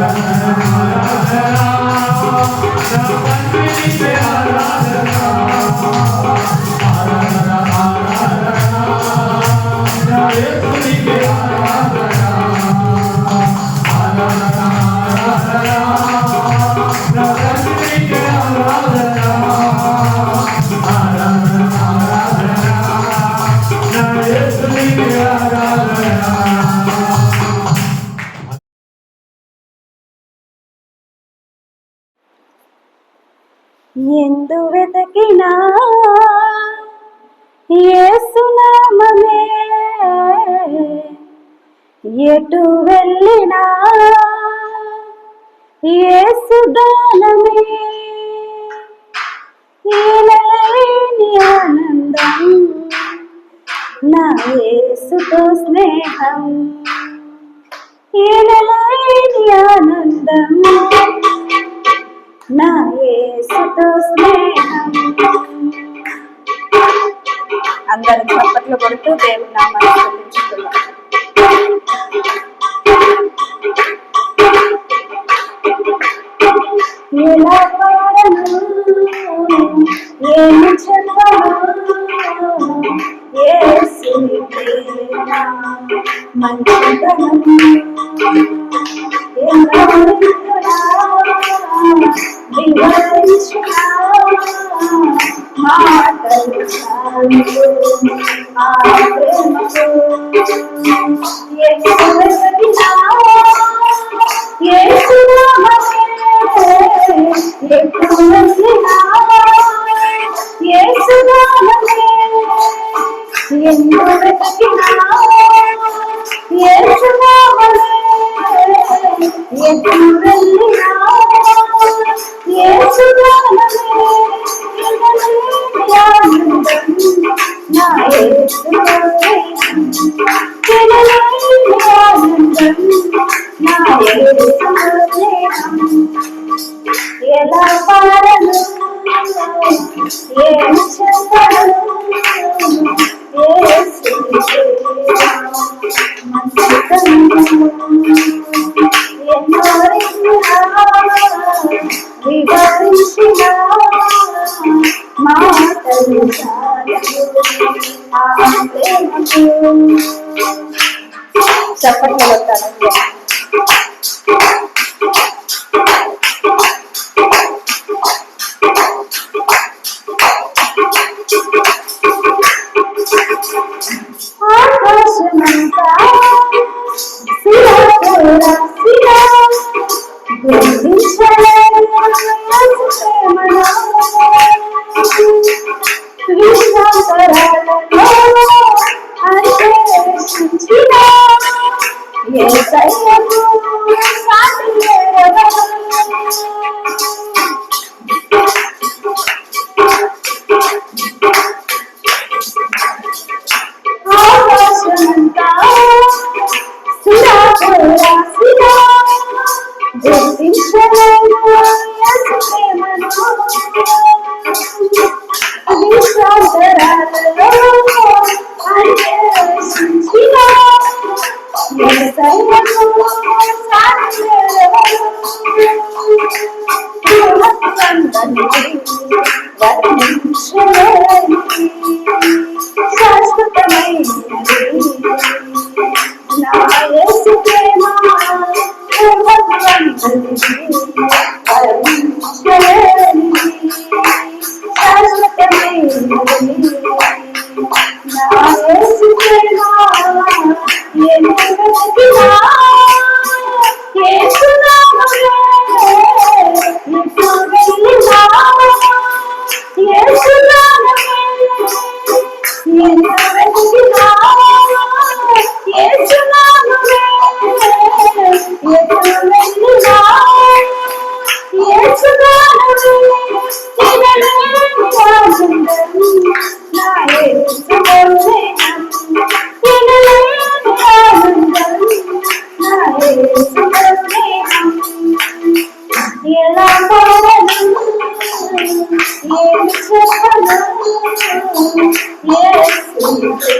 Thank you. ఎందు వెతకినా ఏసునామమే ఎటు వెళ్ళినా ఏసుగానమే ఏలలేని ఆనందం నా ఏసుతో స్నేహం. ఏలలేని ఆనందం నా యేసుతో స్నేహం. అందరం చప్పట్లు కొడుతూ దేవుని నామాన్ని స్తుతించుకుందాం ఎలా పాడను? ఏమి చెప్పను? మంచితనం. ఎలా Yes. Hi, Samantha.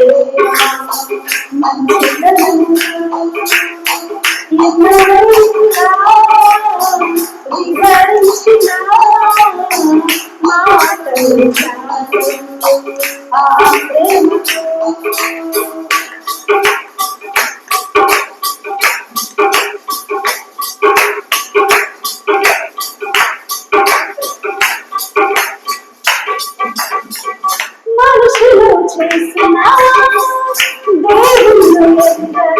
Thank you. chase deus out. Deus,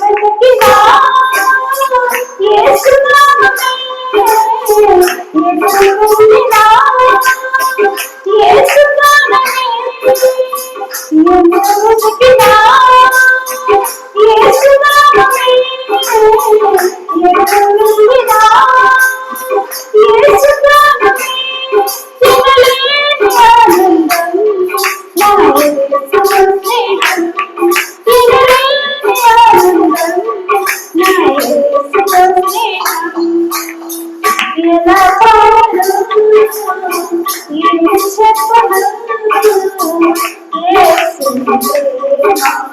Yes, Oh,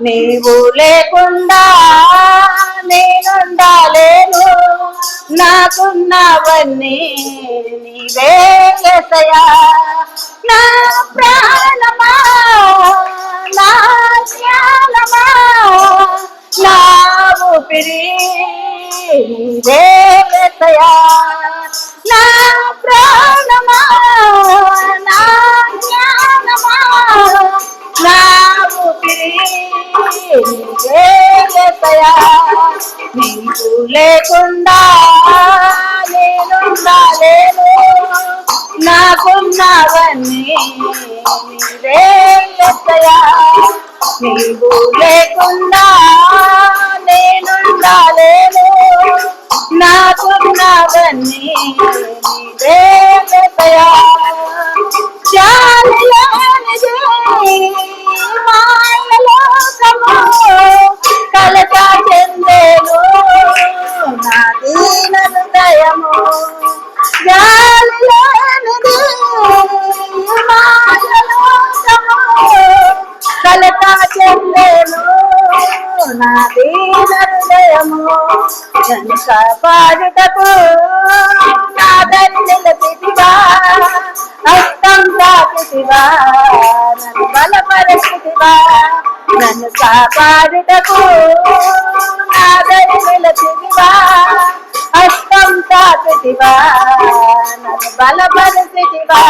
నీవు లేకుండా నేనుండలేను. నాకున్నవన్నీ నీవే నీవేసయా నా ప్రాణమా నా జ్ఞానమా నా ఊపిరి నీవే నీవేసయా నా ప్రాణమా నా నన్ను కాపాడుటకు నా దరి నిలపిదివా హస్తం దాపిదివా నన్ను బలపరచిదివా నన్ను కాపాడుటకు నా దరి నిలపిదివా హస్తం దాపిదివా నన్ను బలపరచిదివా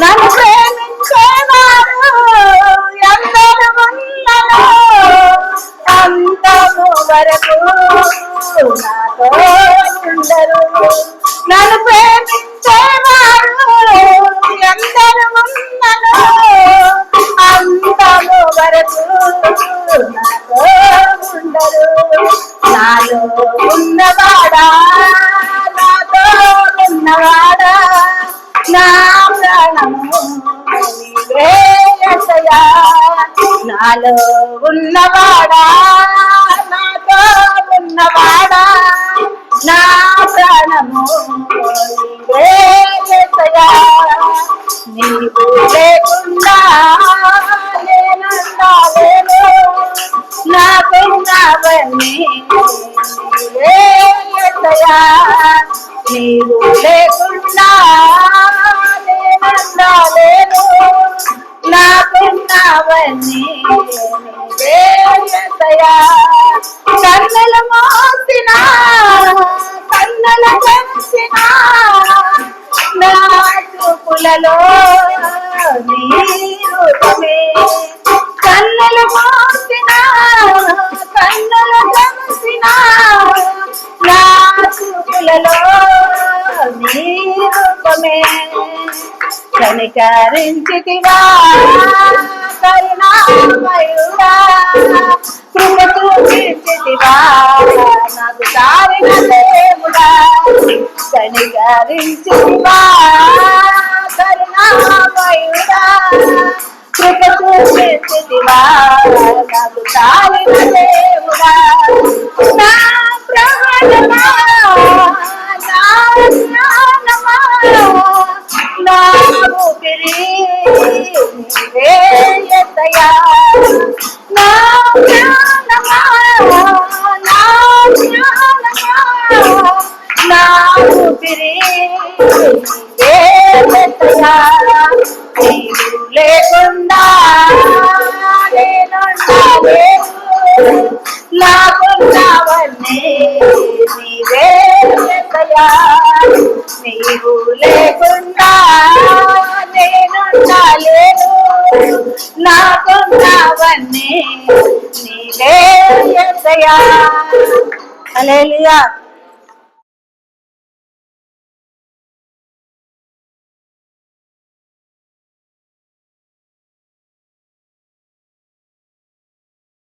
నీవే నాలో ఉన్నవాడా? నాతో ఉన్నవాడా? నా ప్రాణము నీవు లేకుండా నేనుండాలేను నాకున్నవన్నీ నీవు లేకుండా కన్నుల మోసిన కన్నుల కలిసిన నా చూపులలో నీ రూపమే మోసిన కన్నుల కలిసిన నా చూపులలో నీ రూపమే కనికరించితివా కరుణామయుడా కృప చూపించితివా నాకు సారిన దేవుడా కనికరించితివా కరుణామయుడా కృప చూపించితివా నాకు సారిన దేవుడా నాకున్నావన్నీ నీవే యేసయ్యా. నీవు లేకుండా నేనుండలేను నాకున్నావన్నీ నీవే యేసయ్యా. హల్లెలూయా